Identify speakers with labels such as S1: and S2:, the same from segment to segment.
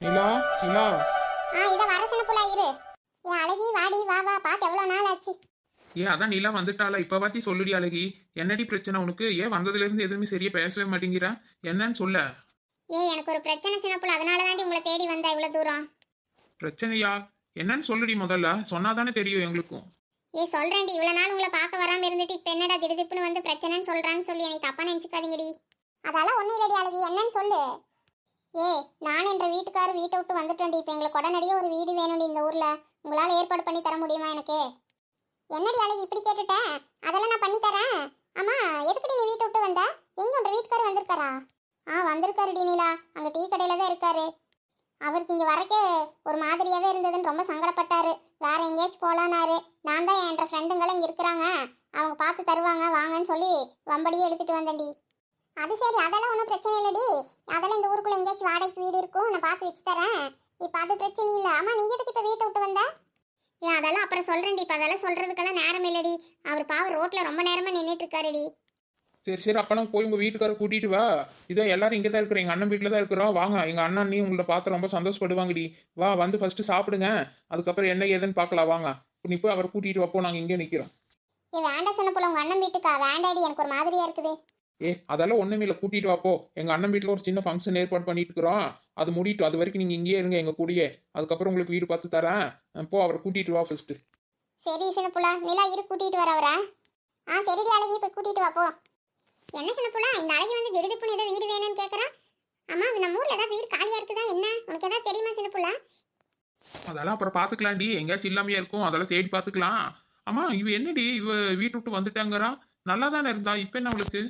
S1: நிலா நிலா
S2: ஆ இத வர சொன்ன புள்ள இரு. ஏ அழகி வாடி வா வா பார்த்து எவ்வளவு நாள் ஆச்சு
S1: ஏ அதான் நிலா வந்துட்டாளா? இப்ப பாத்தி சொல்லுடி அழகி. என்னடி பிரச்சனை உனக்கு? ஏன் வந்ததுல இருந்து எதுவுமே சரியா பேசவே மாட்டேங்கிறா. என்னன்னு சொல்ல?
S2: ஏ எனக்கு ஒரு பிரச்சனை சின்ன புள்ள. அதனால தாண்டி உங்களை தேடி வந்தா இவ்வளவு தூரம்.
S1: பிரச்சனையா? என்னன்னு சொல்லுடி முதல்ல. சொன்னாதானே தெரியும் எங்களுக்கும்.
S2: ஏ சொல்றேன்டி. இவ்வளவு நாள் உங்களை பார்க்க வராம இருந்துட்டு இப்ப என்னடா திடுதிப்புன்னு வந்து பிரச்சனைன்னு சொல்றான்னு சொல்லி எனக்கு தப்பா நினைச்சுக்காதீங்கடி. அதெல்லாம் ஒண்ணும் இல்லடி அழகி. என்னன்னு சொல்லு. ஏ நான் என்ற வீட்டுக்காரர் வீட்டை விட்டு வந்துட்டேன்டி இப்போ எங்களுக்கு உடனடியே ஒரு வீடு வேணும்டி இந்த ஊரில். உங்களால் ஏற்பாடு பண்ணி தர முடியுமா எனக்கு? என்னடி அழகி இப்படி கேட்டுட்டேன் அதெல்லாம் நான் பண்ணி தரேன். ஆமாம் எதுக்குடி நீ வீட்டை விட்டு வந்த? எங்க உன்ற வீட்டுக்காரர் வந்திருக்காரா? ஆ வந்திருக்காருடி நீலா. அங்கே டீ கடையில் தான் இருக்காரு. அவருக்கு இங்கே வரக்கே ஒரு மாதிரியாகவே இருந்ததுன்னு ரொம்ப சங்கடப்பட்டாரு. வேற எங்கேயாச்சும் போகலானாரு நான் தான் என்ற ஃப்ரெண்டுங்களும் இங்கே இருக்கிறாங்க. அவங்க பார்த்து தருவாங்க வாங்கன்னு சொல்லி வம்படியே எடுத்துகிட்டு வந்தேன்டி. அது சரி அதெல்லாம் ஒன்றும் பிரச்சனை இல்லடி. அதெல்லாம் இந்த ஊருக்குள்ள எங்கேயாச்சும் வாடகைக்கு வீடு இருக்கும் நான் பார்த்து வச்சு தரேன். இப்போ அது பிரச்சனை இல்லை. ஆமா நீ எதுக்கு இப்போ வீட்டை விட்டு வந்த? ஏன் அதெல்லாம் அப்புறம் சொல்றேன்டி. இப்போ அதெல்லாம் சொல்றதுக்கெல்லாம் நேரம் இல்லடி. அவர் பாவம் ரோட்ல ரொம்ப நேரமா நின்றுட்டு இருக்காருடி.
S1: சரி சரி அப்பனா போய் உங்க வீட்டுக்கார கூட்டிட்டு வா. இதான் எல்லாரும் இங்கே தான் இருக்கிறோம். எங்க அண்ணன் வீட்டில் தான் இருக்கிறோம். வாங்க எங்க அண்ணன் நீ உங்களை பார்த்து ரொம்ப சந்தோஷப்படுவாங்கடி. வா வந்து ஃபர்ஸ்ட் சாப்பிடுங்க. அதுக்கப்புறம் என்ன ஏதுன்னு பார்க்கலாம். வாங்க. நீ போய் அவரை கூட்டிட்டு வாப்போ நாங்க இங்கே நிக்கிறோம்.
S2: ஏ வேண்டாம் சொன்ன போல உங்க அண்ணன் வீட்டுக்கா. வேண்டாடி எனக்கு ஒரு மாதிரியா இருக்குது.
S1: ஏ அதெல்லாம் ஒண்ணுமே இல்லை. கூட்டிட்டு வாப்போ எங்க அண்ணன் வீட்டில் ஒரு சின்ன ஃபங்க்ஷன் ஏற்பாடு பண்ணிட்டு இருக்கிறோம் அது முடியட்டும். அது வரைக்கும் நீங்க இங்கேயே இருங்க எங்க கூடயே. அதுக்கப்புறம் உங்களுக்கு வீடு பார்த்து தரேன். போ அவரை கூட்டிட்டு வா ஃபர்ஸ்ட்
S2: சரி சின்ன புள்ள நிலா இரு கூட்டிட்டு வர அவரை. ஆ சரிடி அழகி. இப்போ கூட்டிட்டு வா போ. என்ன சின்ன புள்ள இந்த அழகி வந்து திடுதுப்புன்னு ஏதோ வீடு வேணும்னு கேட்குறா அம்மா நம்ம ஊர்ல ஏதாவது வீடு காலியா இருக்குதா? என்ன? உனக்கு ஏதாவது தெரியுமா சின்ன புள்ள
S1: அதெல்லாம் அப்புறம் பார்த்துக்கலாம்டி. எங்கேயாச்சும் இல்லாமையா இருக்கும். அதெல்லாம் தேடி பார்த்துக்கலாம். அம்மா இவ என்னடி? இவ வீட்டு விட்டு வந்துட்டாங்கறா. நல்லா தானே இருந்தா? இப்போ என்ன அவளுக்கு?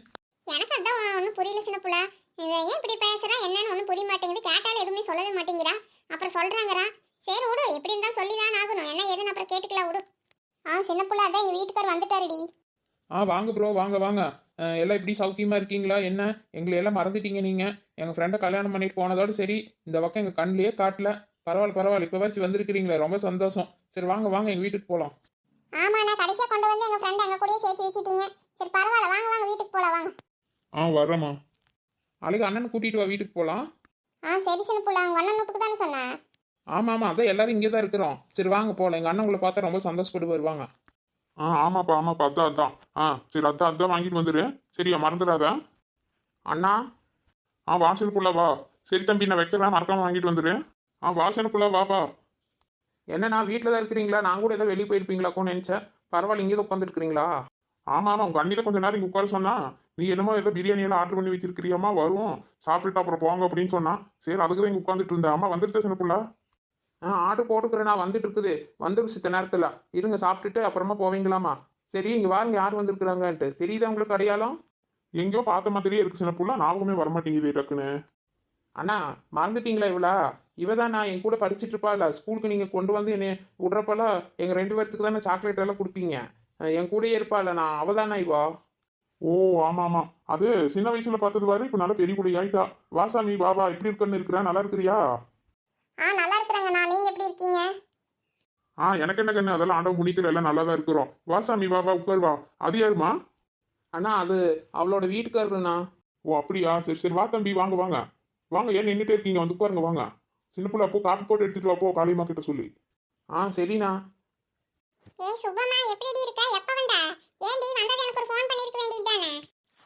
S2: எனக்கு அதான் ஒன்றும் புரியல சின்ன புள்ள. ஏன் இப்படி பேசுறா? என்னன்னு ஒன்றும் புரிய மாட்டேங்குது. கேட்டாலும் எதுவுமே சொல்லவே மாட்டேங்கிறா. அப்புறம் சொல்றாங்கறா சரி விடு எப்படி இருந்தா சொல்லிதான் ஆகணும். என்ன ஏதுன்னு அப்புறம் கேட்டுக்கலாம் விடு. ஆ சின்ன புள்ள அதான் எங்க வீட்டுக்கார் வந்துட்டாருடி.
S1: ஆ வாங்க ப்ரோ வாங்க வாங்க. எல்லாம் இப்படி சௌக்கியமா இருக்கீங்களா? என்ன? எங்களை எல்லாம் மறந்துட்டீங்க நீங்க. எங்க ஃப்ரெண்டை கல்யாணம் பண்ணிட்டு போனதோட சரி இந்த பக்கம் எங்க கண்ணிலேயே காட்டல. பரவாயில்ல பரவாயில்ல. இப்போ வச்சு வந்திருக்கிறீங்களே ரொம்ப சந்தோஷம். சரி வாங்க வாங்க எங்க வீட்டுக்கு போகலாம்
S2: ஆமா நான் கடைசியா கொண்டு வந்து எங்க ஃப்ரெண்ட் எங்க கூடயே சேர்த்து வச்சிட்டீங்க. சரி பரவாயில்ல. வாங்க வாங்க வீட்டுக்கு போலாம் வாங்க.
S1: ஆ வர்றேம்மா. அழகு அண்ணனை கூட்டிட்டு வா வீட்டுக்கு போகலாம்
S2: ஆ சரி சின்ன புள்ள உங்க அண்ணன் வீட்டுக்கு தானே சொன்னேன்
S1: ஆமா ஆமா அதான் எல்லாரும் இங்கே தான் இருக்கிறோம். சரி வாங்க போகலாம் எங்க அண்ணன் உங்களை பார்த்தா ரொம்ப சந்தோஷப்பட்டு வருவாங்க.
S3: ஆ ஆமாப்பா ஆமாப்பா அதான் அதான். ஆ சரி அதான் அதான் வாங்கிட்டு வந்துடு சரியா மறந்துடாத.
S1: அண்ணா.
S3: ஆ வாசலுக்குள்ள வா. சரி தம்பி நான் வைக்கிறேன் மறக்காம வாங்கிட்டு வந்துடு ஆ வாசலுக்குள்ள வா வா.
S1: என்னண்ணா வீட்டில் தான் இருக்கிறீங்களா? நான் கூட ஏதோ வெளியே போயிருப்பீங்களாக்கோன்னு நினச்சேன். பரவாயில்ல இங்கே தான் உட்காந்துருக்கிறீங்களா
S3: ஆமா ஆமா உங்க அண்ணிதான் கொஞ்ச நேரம் இங்க உட்கார சொன்னா. நீ என்னமோ ஏதோ பிரியாணி எல்லாம் ஆர்டர் பண்ணி வச்சிருக்கிறியாமா வரும். சாப்பிட்டுட்டு அப்புறம் போங்க அப்படின்னு சொன்னா சரி அதுக்கு தான் இங்க உட்காந்துட்டு இருந்தேன். அம்மா வந்துருச்சா சின்ன புள்ள
S1: ஆ ஆர்டர் நான் வந்துட்டு இருக்குது. வந்துடும் சித்த நேரத்தில். இருங்க சாப்பிட்டுட்டு அப்புறமா போவீங்களாமா சரி இங்கே வாருங்க யார் வந்திருக்கிறாங்கன்ட்டு. தெரியுதா உங்களுக்கு அடையாளம்?
S3: எங்கேயோ பார்த்த மாதிரியே இருக்கு சின்ன புள்ள ஞாபகமே வரமாட்டேங்குது டக்குன்னு.
S1: அண்ணா மறந்துட்டீங்களா இவளா இவ தான் நான் என் கூட படிச்சுட்டு இருப்பாள். ஸ்கூலுக்கு நீங்கள் கொண்டு வந்து என்னை விடுறப்பெல்லாம் எங்கள் ரெண்டு பேர்த்துக்கு தானே சாக்லேட் எல்லாம் கொடுப்பீங்க. என் கூடயே இருப்பாள். நான் அவள் தானே இவா?
S3: ஓ ஆமா ஆமா அது சின்ன வயசுல பார்த்தது வரை இப்ப நல்ல பெரிய குடி ஆயிட்டா. வாசாமி பாபா எப்படி இருக்கன்னு இருக்கிறா நல்லா இருக்கிறியா?
S2: ஆ நல்லா இருக்கிறேங்க நான் நீங்க எப்படி இருக்கீங்க?
S3: ஆ எனக்கு என்ன கண்ணு? அதெல்லாம் ஆண்டவன் புண்ணியத்துல எல்லாம் நல்லா தான் இருக்கிறோம். வாசாமி பாபா உட்காருவா. அது யாருமா
S1: அண்ணா அது அவளோட வீட்டுக்காரருண்ணா
S3: ஓ அப்படியா? சரி சரி. வா தம்பி வாங்க வாங்க. வாங்க ஏன் நின்றுட்டே இருக்கீங்க? வந்து உட்காருங்க வாங்க. சின்ன பிள்ளை அப்போ காப்பி போட்டு எடுத்துட்டு வாப்போ காளியம்மா கிட்ட சொல்லி.
S1: ஆ சரிண்ணா.
S2: ஏ சுபமா எப்படி இருக்க? எப்ப ஏண்டி வந்தது எனக்கு ஒரு ஃபோன் பண்ணிருக்க வேண்டியது தானே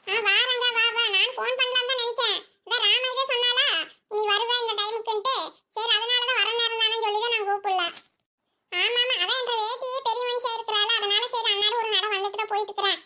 S2: ஆ வாரங்க வா வா. நான் ஃபோன் பண்ணலாம் தான் நினைச்சேன். இந்த ராமா சொன்னாலா நீ வருவ இந்த டைமுக்குன்ட்டு. சரி அதனால தான் வர நேரம் தானே சொல்லி தான் நான் கூப்பிடல. ஆமாம் ஆமா அதான் என்ற வேட்டியே பெரிய மனுஷன் இருக்கிறாள் அதனால சரி அண்ணாடு ஒரு நடம் வந்துட்டு தான் போயிட்டு இருக்கிறேன்.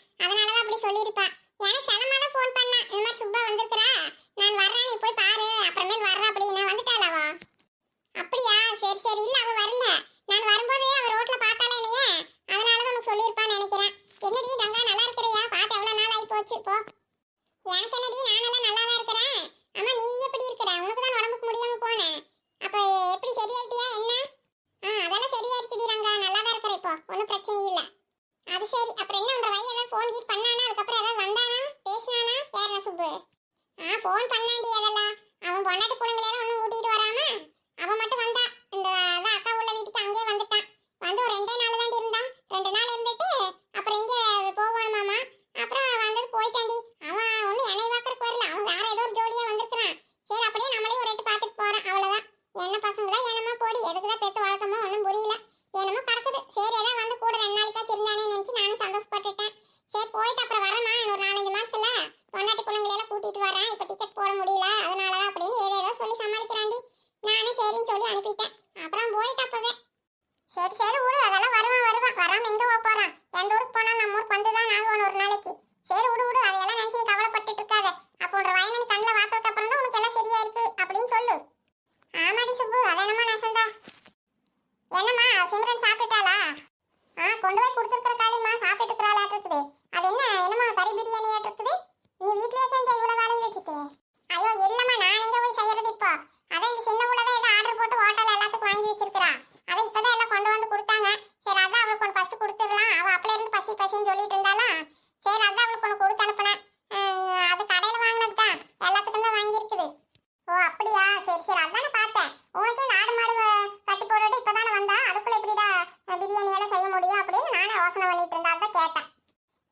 S2: சரி அதான் அவளுக்கு ஒன்று கொடுத்து அனுப்பினேன் அஹ், அது கடையில் வாங்கினது தான் எல்லாத்துக்கும் தான் வாங்கியிருக்குது ஓ அப்படியா சரி சரி அதானே பார்த்தேன் உனக்கே இந்த ஆடு மாடு அஹ், கட்டி போட்டுட்டு இப்பதானே வந்தா அதுக்குள்ள எப்படிடா அஹ், பிரியாணி எல்லாம் செய்ய முடியும் அப்படின்னு நானே யோசனை பண்ணிட்டு இருந்தா அதான் கேட்டேன்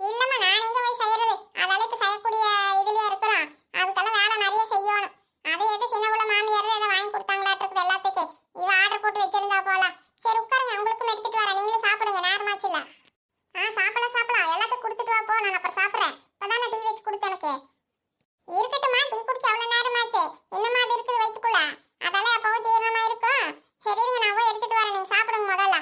S2: இல்லம்மா நான் எங்க போய் செய்யறது அதெல்லாம் இப்ப செய்யக்கூடிய இதுலயே இருக்கிறோம் அதுக்கெல்லாம் வேலை நிறைய செய்யணும் அதை எது சின்ன உள்ள மாமியார் ஏதோ வாங்கி கொடுத்தாங்களாட்டு இருக்குது எல்லாத்துக்கும் இவ ஆர்டர் போட்டு வச்சிருந்தா போல சரி உட்காருங்க உங்களுக்கும் எடுத்துட்டு வரேன் நீங்களும் சாப்பிடுங்க நேரமாச்சுல ஆ சாப்பிடலாம் சாப்பிடலாம் எல்லாத்துக்கும் கொடுத்துட்டு வா போ நான் அப்புறம் சாப்பிட்றேன் இப்பதானே டீ வச்சு இருக்கட்டுமா டீ குடிச்சு அவ்வளவு நேரமாச்சு. என்னமா அது இருக்குது வயிற்றுக்குள்ள அதால எப்பவும் ஜீரணமா இருக்கும். சரி இருங்க நான் போய் எடுத்துட்டு வரேன். நீங்க சாப்பிடுங்க முதல்ல.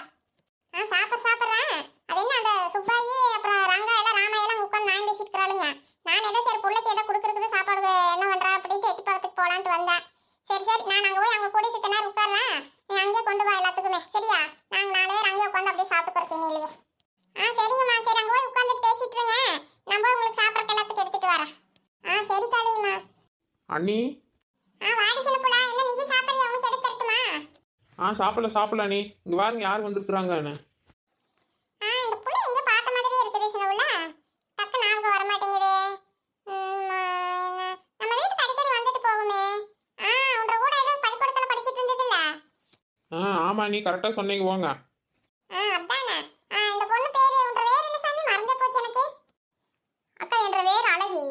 S2: ஆ சாப்பிட சாப்பிட்றேன் அது என்ன அந்த சுப்பாயி அப்புறம் ரங்கா எல்லாம் ராமா எல்லாம் உட்காந்து நான் பேசிட்டு இருக்கிறாளுங்க நான் ஏதோ சரி பிள்ளைக்கு ஏதோ கொடுக்குறதுக்கு சாப்பாடு என்ன பண்றா அப்படின்ட்டு எட்டி பக்கத்துக்கு போலான்ட்டு வந்தேன். சரி சரி நான் அங்கே போய் அவங்க கூட சித்த நேரம் உட்கார்றேன். நீ அங்கேயே கொண்டு வா எல்லாத்துக்குமே. சரியா? நாங்கள் நாலு பேர் அங்கேயே உட்காந்து அப்படியே சாப்பிட்டு திண்ணிலேயே ஆ சரிங்கம்மா. சரி அங்கே போய் உட்காந்து பேசிட்டு இருங்க. நம்ம உங்களுக்கு சாப்பிட்றதுக்கு எல்லாத்துக்கும் ஆ சரி காளியம்மா
S3: அண்ணி?
S2: ஆ வாடி சின்ன புள்ளா. என்ன நீ சாப்பிட்றியா? உனக்கு எடுத்து தரட்டுமா?
S1: ஆ சாப்பிடல சாப்பிடல நீ இங்க பாருங்க யார் வந்திருக்கிறாங்கன்னு
S2: ஆ இந்த புள்ள எங்க பார்த்த மாதிரியே இருக்குது சின்ன புள்ள. டக்கு ஞாபகம் வர மாட்டேங்குது. ம், ஆ, என்ன- நம்ம வீட்டுக்கு அடிக்கடி வந்துட்டு போகுமே. ஆ உன்ற கூட ஏதோ பள்ளிக்கூடத்துல படிச்சிட்டு இருந்ததுல்ல.
S1: ஆ ஆமா நீ கரெக்டாக சொன்னீங்க போங்க
S2: ஆ அதானே ஆ இந்த பொண்ணு பேரு உன்ற வேறு என்ன சாமி மறந்தே போச்சு எனக்கு அக்கா என்ற வேறு அழகி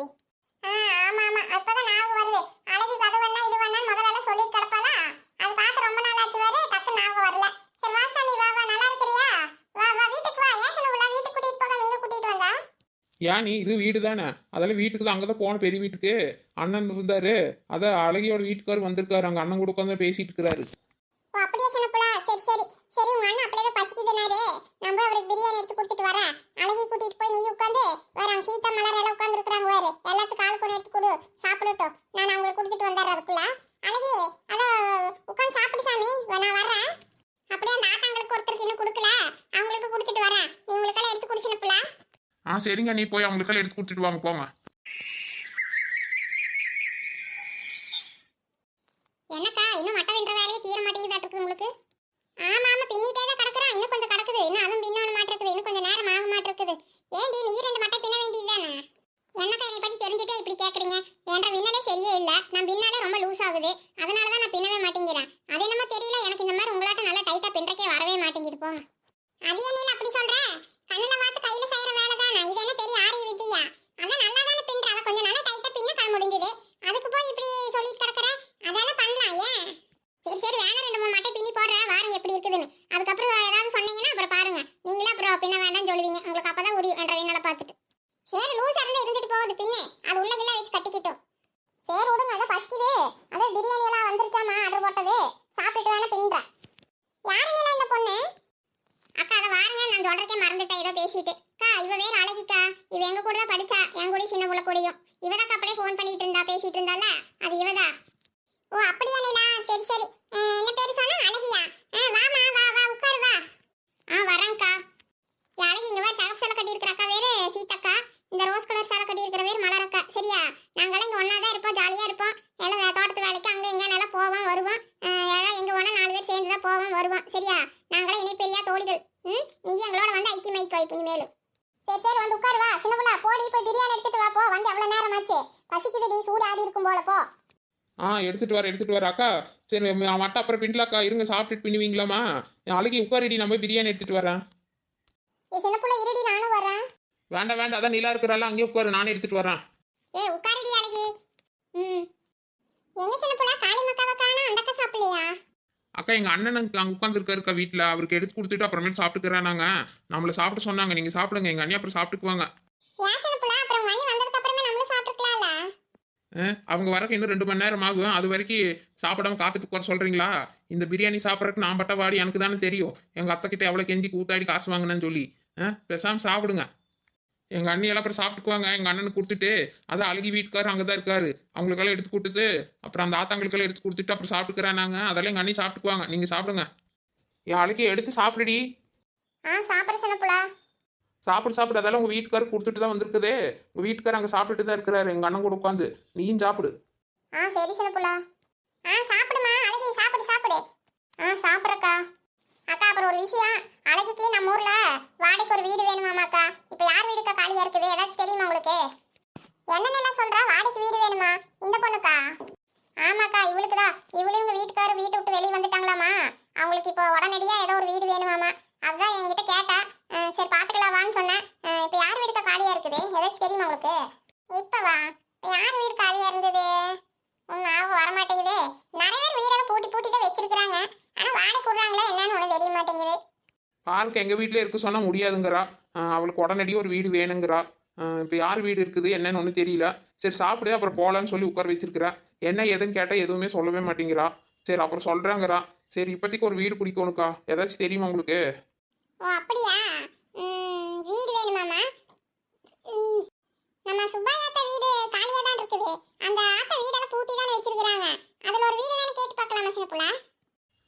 S2: ஆ ஆமா ஆமா அப்பதான் ஞாபகம் வருது அழகி கதை வேணா இது வேணா முதல்ல எல்லாம் சொல்லிட்டு கிடப்பாளா அது பார்த்து ரொம்ப நாள் ஆச்சு வேறு டக்கு ஞாபகம் வரல சரி வா சாமி வா வா நல்லா இருக்கிறியா வா வா வீட்டுக்கு வா ஏன் சொன்ன வீட்டுக்கு கூட்டிட்டு போக இங்க கூட்டிட்டு வந்தா
S1: ஏன் நீ இது வீடு தானே அதெல்லாம் வீட்டுக்கு தான். அங்கே தான் போன பெரிய வீட்டுக்கு. அண்ணன் இருந்தாரு. அதான் அழகியோட வீட்டுக்கார் வந்திருக்காரு. அங்கே அண்ணன் கூட உட்காந்து பேசிட்டு இருக்கிறாரு
S2: ஓ அப்படியே சொன்னப்பலா சரி சரி. சரி உங்க அண்ணன் அப்படியே பசிக்குதுனாரு நம்ம அவருக்கு பிரியாணி எடுத்து கொடுத்துட்டு வரேன். அழகி கூட்டிட்டு போய் நீ உட்காந்து வேற அங்க சீதா மலர் எல்லாம் உட்கார்ந்து இருக்கிறாங்க வேறு எல்லாத்துக்கும் ஆள் கொண்டு எடுத்து கொடு. சாப்பிடட்டும். நான் அவங்களுக்கு கொடுத்துட்டு வந்துடுறேன் அதுக்குள்ள. அழகி அதோ உட்காந்து சாப்பிடு சாமி. நான் வரேன் அப்படியே அந்த ஆத்தாங்களுக்கு ஒருத்தருக்கு இன்னும் கொடுக்கல. அவங்களுக்கு கொடுத்துட்டு வரேன். நீ உங்களுக்கெல்லாம் எடுத்து குடிச்சினப்புல
S1: ஆ சரிங்க. நீ போய் அவங்களுக்கெல்லாம் எடுத்து கொடுத்துட்டு வாங்க போங்க
S2: என்னக்கா இன்னும் மட்டை வென்ற வேலையே தீர மாட்டேங்குதாட்டு இருக்குது உங்களுக்கு ஆமா ஆமா பின்னிட்டே தான் கிடக்குறான் இன்னும் கொஞ்சம் கிடக்குது இன்னும் அதுவும் பின்னோட மாட்டிருக்குது இன்னும் கொஞ்சம் நேரம் ஆக மாட்டிருக்குது ஏன்டி நீ ரெண்டு மட்டை பின்ன வேண்டியதுதானே என்னக்கா என்னை பத்தி தெரிஞ்சுட்டே இப்படி கேக்குறீங்க என்ற பின்னலே சரியே இல்ல நான் பின்னாலே ரொம்ப லூஸ் ஆகுது அதனால தான் நான் பின்னவே மாட்டேங்கிறேன் அது என்னமோ தெரியல எனக்கு இந்த மாதிரி உங்களாட்ட நல்லா டைட்டா பின்றக்கே வரவே மாட்டேங்குது போங்க அது என்ன அப்படி சொல்ற கண்ணுல பார்த்து கையில செய்யற வேலை தானே இது என்ன பெரிய ஆரிய வித்தியா அதான் நல்லா தானே பின்ற அதை கொஞ்சம் நல்லா டைட்டா பின்ன கால் முடிஞ்சது அதுக்கு போய் இப்படி சொல்லிட்டு கிடக்குற அதெல்லாம் பண்ணலாம் ஏன் சரி சரி வேணா ரெண்டு மூணு மட்டை பின்னி போடுறேன் வாருங்க எப்படி இருக்குதுன்னு அதுக்கப்புறம் ஏதாவது சொன்னீங்கன்னா அப்புறம் பாருங்க நீங்களே அப்புறம் பின்ன வேண்டாம்னு சொல்லுவீங்க உங்களுக்கு அப்பதான் உரியும் என்ற வீணால பார்த்துட்டு சரி லூஸ் இருந்து இருந்துட்டு போகுது பின்ன அது உள்ள கிள்ள வச்சு கட்டிக்கிட்டோம் சரி விடுங்க அதான் பசிக்குது அதான் பிரியாணி எல்லாம் வந்துருச்சாமா ஆர்டர் போட்டது சாப்பிட்டுட்டு வேணா பின்றேன் யாருங்களா இந்த பொண்ணு அக்கா அதை சொல்றதே நான் மறந்துட்டேன். ஏதோ பேசிட்டு. அக்கா இவ வேற அழகிக்கா. இவ எங்க கூட தான் படிச்சா. என் கூட சின்ன புள்ள கூடயும். இவதான் அப்படியே ஃபோன் பண்ணிட்டு இருந்தா பேசிட்டு இருந்தால அது இவதா. ஓ அப்படியா நீலா? சரி சரி. என்ன பேரு சொன்னா? அழகியா? ஆ வாமா வா வா உட்காரு வா. ஆ வரேன்க்கா. அழகி இங்க வா சகப் சலை கட்டி இருக்கிறக்கா வேறு சீத்தக்கா இந்த ரோஸ் கலர் சேலை கட்டி இருக்கிற வேறு மலரக்கா. சரியா? நாங்களாம் இங்க ஒண்ணா தான் இருப்போம் ஜாலியா இருப்போம். எல்லாம் தோட்டத்து வேலைக்கு அங்க இங்க நல்லா போவோம் வருவோம். எல்லாம் எங்க வேணா நாலு பேர் சேர்ந்து தான் போவோம் வருவோம். சரியா நாங்களாம் இனி பெரிய தோழிகள் ம் நீ எங்களோட வந்து இனிமேலும் சரி சரி வந்து உட்காரு வா. சின்ன புள்ள போடி போய் பிரியாணி எடுத்துட்டு வா போ. வந்து எவ்வளவு நேரம் ஆச்சு பசிக்குதுடி சூடு ஆடி இருக்கும் போல போ.
S1: ஆ எடுத்துட்டு வர எடுத்துட்டு வர அக்கா. சரி மட்டை அப்புறம் பின்னலாக்கா இருங்க சாப்பிட்டுட்டு பின்னுவீங்களாமா அழகி உட்காரிடி நம்ம பிரியாணி எடுத்துட்டு வரேன்.
S2: சின்ன புள்ள இருடி நானும் வரேன்
S1: வேண்டாம் வேண்டாம். அதான் நிலா இருக்கிறாள் அங்கேயே உட்காரு நானே எடுத்துட்டு வரேன்.
S2: ஏ உட்காருடி அழகி. எங்க
S1: அக்கா எங்க அண்ணன் அங்க உட்காந்துருக்காருக்கா வீட்டுல அவருக்கு எடுத்து கொடுத்துட்டு அப்புறமேட்டு சாப்பிட்டுக்கிறேன் நாங்க. நம்மள சாப்பிட சொன்னாங்க. நீங்க சாப்பிடுங்க. எங்க அண்ணி அப்புறம் சாப்பிட்டுக்குவாங்க. அவங்க வரக்கு இன்னும் ரெண்டு மணி நேரம் ஆகும். அது வரைக்கும் சாப்பிடாம காத்துட்டு போற சொல்றீங்களா? இந்த பிரியாணி சாப்பிட்றதுக்கு நான் பட்ட வாடி எனக்கு தானே தெரியும். எங்க அத்தை கிட்ட எவ்வளவு கெஞ்சி கூத்தாடி காசு வாங்கினேன்னு சொல்லி. பேசாம சாப்பிடுங்க. எங்க அண்ணி எல்லாம் அப்புறம் சாப்பிட்டுக்குவாங்க. எங்க அண்ணனுக்கு கொடுத்துட்டு அதான் அழகி வீட்டுக்காரர் அங்கதான் இருக்காரு. அவங்களுக்கெல்லாம் எடுத்து கொடுத்துட்டு அப்புறம் அந்த ஆத்தாங்களுக்கெல்லாம் எடுத்து கொடுத்துட்டு அப்புறம் சாப்பிட்டுக்கிறேன் அதெல்லாம் எங்க அண்ணி சாப்பிட்டுக்குவாங்க. நீங்க சாப்பிடுங்க. என் அழகி எடுத்து சாப்பிடுடி.
S2: ஆ சாப்பிட சொன்ன புள்ள.
S1: சாப்பிடு சாப்பிடு. அதெல்லாம் உங்க வீட்டுக்காரர் கொடுத்துட்டு தான் வந்திருக்குதே. உங்க வீட்டுக்காரர் அங்க சாப்பிட்டுட்டு தான் இருக்கிறாரு. எங்க அண்ணன் கூட உட்காந்து. நீயும் சாப்பிடு.
S2: ஆ சரி சின்ன புள்ள. ஆ சாப்பிடுமா. அழகி சாப்பிடு சாப்பிடு. ஆ சாப்பிட்றக்கா அக்கா அப்புறம் ஒரு விஷயம். அழகிக்கு நம்ம ஊர்ல வாடகைக்கு ஒரு வீடு வேணுமாமாக்கா இப்போ யார் வீடுக்கா காலியா இருக்குது இவளுக்கு என்னென்னலாம் சொல்றா? வாடகைக்கு வீடு வேணுமா? இந்த பொண்ணுக்கா? ஆமாக்கா இவளுக்கு தான் இவளும் இவங்க வீட்டுக்காரர் வீட்டை விட்டு வெளியே வந்துட்டாங்களாமா? அவங்களுக்கு இப்போ உடனடியா ஏதோ ஒரு வீடு வேணுமாமா? அதுதான் என்கிட்ட கேட்டா. சரி பார்த்துக்கலாம் வான்னு சொன்னேன். இப்போ யார் வீடுக்கா காலியா இருக்குது? ஏதாச்சும் தெரியுமா உங்களுக்கு? இப்பவா இப்போ யார் வீடு காலியா இருந்தது? ஒன்றும் ஞாபகம் வரமாட்டேங்குதே. நிறைய பேர் வீடெல்லாம் பூட்டி பூட்டி தான் வச்சிருக்கிறாங்க. ஆனால் வாடகை விடுறாங்களே என்னன்னு ஒன்றும் தெரிய மாட்டேங்குது.
S1: பாருக்கு எங்கள் வீட்ல இருக்க சொன்னால் முடியாதுங்கிறா. அவளுக்கு உடனடியே ஒரு வீடு வேணுங்கிறா. இப்போ யார் வீடு இருக்குது? என்னன்னு ஒன்றும் தெரியல. சரி சாப்பிடு அப்புறம் போகலான்னு சொல்லி உட்கார வச்சிருக்கிறேன் என்ன ஏதுன்னு கேட்டால் எதுவுமே சொல்லவே மாட்டேங்கிறா. சரி அப்புறம் சொல்கிறாங்கிறா சரி இப்போதைக்கு ஒரு வீடு பிடிக்கணுக்கா ஏதாச்சும் தெரியுமா உங்களுக்கு?
S2: ஓ அப்படியா? ம், வீடு வேணுமாமா நம்ம சுப்பையாத்த வீடு காலியாக தான் இருக்குது. அந்த ஆத்த வீடெல்லாம் பூட்டி தானே வச்சிருக்கிறாங்க. அதில் ஒரு வீடு தானே கேட்டு பார்க்கலாமா சின்ன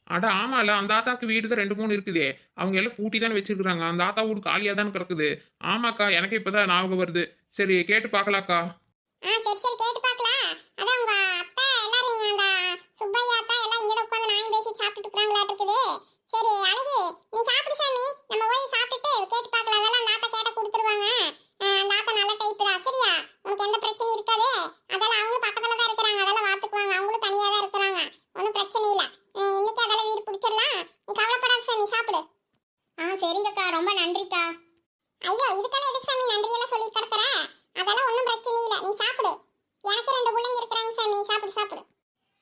S1: அட ஆமால. அந்த ஆத்தாக்கு வீடு தான் ரெண்டு மூணு இருக்குதே. அவங்க எல்லாம் பூட்டி தானே வச்சிருக்கிறாங்க. அந்த ஆத்தா வீடு காலியா தான் கிடக்குது. ஆமாக்கா எனக்கு இப்பதான் ஞாபகம் வருது. சரி கேட்டு பார்க்கலாக்கா.
S2: சரியா சரி சரி கேட்டு பார்க்கலாம். அதான் உங்க அத்தை எல்லாரும் இங்க அந்த சுப்பையா அத்தா எல்லாம் இங்க உட்காந்து நாயும் பேசி சாப்பிட்டுட்டு இருக்காங்களா இருக்குது சரி அழகி நீ சாப்பிடு சாமி நம்ம போய் சாப்பிட்டுட்டு கேட்டு பார்க்கலாம் அதெல்லாம் அந்த ஆத்தா கேட்ட கொடுத்துருவாங்க ஆ, அந்த ஆத்தா நல்ல டைப் தான் சரியா உனக்கு எந்த பிரச்சனையும் இருக்காது அதெல்லாம் அவங்களும் பக்கத்துல தான் இருக்கிறாங்க அதெல்லாம் பார்த்துக்குவாங்க அவங்களும் தனியா தான் இருக்கிறாங்க ஒன்றும் பிரச்சனை இல்லை இன்னைக்கு அதெல்லாம் வீடு பிடிச்சிடலாம் நீ கவலைப்படாத சாமி சாப்பிடு ஆ சரிங்கக்கா ரொம்ப நன்றிக்கா ஐயோ இதுக்கெல்லாம் எதுக்கு சாமி நன்றியெல்லாம் சொல்லி கிடக்குற அதெல்லாம் ஒன்றும் பிரச்சனை இல்லை நீ சாப்பிடு எனக்கு ரெண்டு பிள்ளைங்க இருக்கிறாங்க சாமி சாப்பிடு சாப்பிடு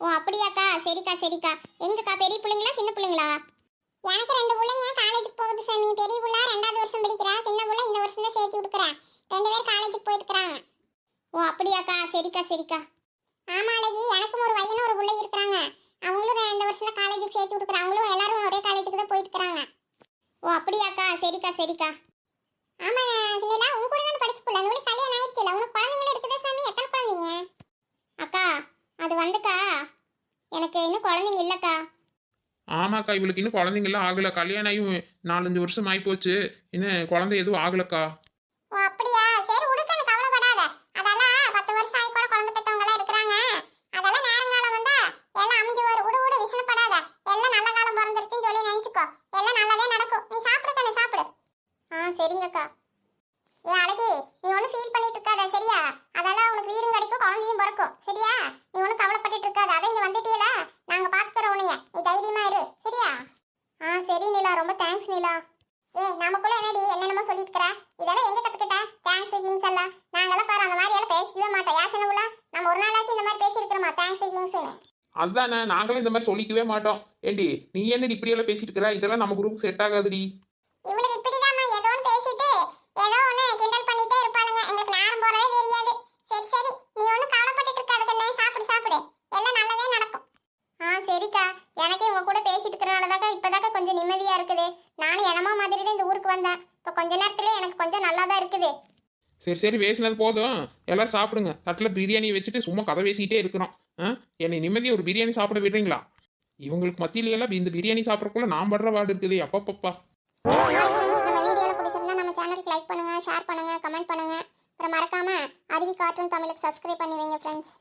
S2: ஓ அப்படியாக்கா சரிக்கா சரிக்கா எங்கக்கா பெரிய பிள்ளைங்களா சின்ன பிள்ளைங்களா எனக்கு ரெண்டு பிள்ளைங்க காலேஜுக்கு போகுது சாமி பெரிய புள்ள ரெண்டாவது வருஷம் படிக்கிறா சின்ன புள்ள இந்த வருஷம் தான் சேர்த்து விட்டுக்கிறேன் ரெண்டு பேரும் காலேஜுக்கு போயிட்டு இருக்கிறாங்க ஓ அப்படியாக்கா? சரிக்கா சரிக்கா. ஆமா அழகி. எனக்கும் ஒரு பையனும் ஒரு பிள்ளை இருக்கிறாங்க. அவங்களும் இந்த வருஷம் தான் காலேஜுக்கு சேர்த்து விட்டுக்கிறேன் அவங்களும் எல்லாரும் ஒரே காலேஜுக்கு தான் போயிட்டு இருக்கிறாங்க. ஓ அப்படியாக்கா. சரிக்கா சரிக்கா. ஆமா நிலா உன் கூட தான் படிச்சு போல? உங்களுக்கு கல்யாணம் ஆயிடுச்சுல? உனக்கு குழந்தைங்களே இருக்குதா சாமி? எத்தனை குழந்தைங்க? அக்கா அது வந்துக்கா. எனக்கு இன்னும் குழந்தைங்க இல்லக்கா.
S1: ஆமாக்கா இவளுக்கு இன்னும் குழந்தைங்களாம் ஆகல. கல்யாணம் ஆகி நாலஞ்சு வருஷம் ஆகி போச்சு இன்னும் குழந்தை எதுவும் ஆகலக்கா
S2: ஓ அப்படியா சரி உடுக்கன்னு கவலைப்படாத அதெல்லாம் பத்து வருஷம் ஆகி கூட குழந்தை பெற்றவங்க எல்லாம் இருக்கிறாங்க அதெல்லாம் நேரங்காலம் வந்தா எல்லாம் அமைஞ்சு வரும் உடு உடு விசனப்படாத எல்லாம் நல்ல காலம் பிறந்துருச்சுன்னு சொல்லி நினைச்சுக்கோ எல்லாம் நல்லதே நடக்கும் நீ சாப்பிடு தானே சாப்பிடு ஆ சரிங்கக்கா. ஏ அழகி நீ ஒன்றும் ஃபீல் பண்ணிட்டு இருக்காத சரியா? அதெல்லாம் உனக்கு வீடும் கிடைக்கும் குழந்தையும் பிறக்கும் சரியா? நீ ஒன்றும் கவலைப்பட்டுட்டு இருக்காத அதை இங்கே வந்துட்டீல நாங்க பாத்துக்கிறோம் உன்னைய. நீ தைரியமா இரு சரியா? ஆ சரி நிலா ரொம்ப தேங்க்ஸ் நிலா. ஏ நமக்குள்ள என்னடி என்னென்னமோ சொல்லிட்டு இருக்கற இதெல்லாம் எங்க கத்துக்கிட்ட? தேங்க்ஸ் கிங்ஸ் எல்லாம். நாங்கெல்லாம் பாரு அந்த மாதிரி எல்லாம் பேசவே மாட்டோம். யாசன உள்ள நம்ம ஒரு நாளாச்சும் இந்த மாதிரி பேசியிருக்கிறோமா? தேங்க்ஸ் கிங்ஸ்னு
S1: அதுதானே நாங்களும் இந்த மாதிரி சொல்லிக்கவே மாட்டோம். ஏண்டி நீ என்னடி இப்படியெல்லாம் பேசிட்டு இருக்கிற? இதெல்லாம் நம்ம குரூப் செட் ஆகாதுடி.
S2: இவளுக்கு இப்படிதாம்மா ஏதோ ஒன்று பேசிட்டு ஏதோ ஒன்று கிண்டல் பண்ணிட்டே இருப்பாளுங்க எங்களுக்கு நேரம் போறதே தெரியாது சரி சரி நீ ஒன்றும் கவலைப்பட்டுட்டு இருக்காது கண்ணே சாப்பிடு சாப்பிடு எல்லாம் நல்லதே நடக்கும் ஆ சரிக்கா எனக்கே உங்க கூட பேசிட்டு இருக்கிறனாலதாக்கா இப்பதாக்கா கொஞ்சம் நிம்மதியா இருக்குது. நானும் என்னமோ மாதிரி தான் இந்த ஊருக்கு வந்தேன். இப்போ கொஞ்ச நேரத்துல எனக்கு கொஞ்சம் நல்லா தான் இருக்குது.
S1: சரி சரி பேசினது போதும். எல்லாரும் சாப்பிடுங்க. தட்டில் பிரியாணி வச்சுட்டு சும்மா கதை பேசிக்கிட்டே இருக்கிறோம். ஆ? என்னை நிம்மதியாக ஒரு பிரியாணி சாப்பிட விடுறீங்களா? இவங்களுக்கு மத்தியில எல்லாம் இந்த பிரியாணி சாப்பிட்றக்குள்ள நான் படுற வார்டு இருக்குது அப்பப்பப்பா.
S2: லைக் பண்ணுங்க ஷேர் பண்ணுங்க கமெண்ட் பண்ணுங்க. அப்புறம் மறக்காம அருவி கார்ட்டூன் தமிழுக்கு சப்ஸ்கிரைப் பண்ணி வைங்க ஃப்ரெண்ட்ஸ்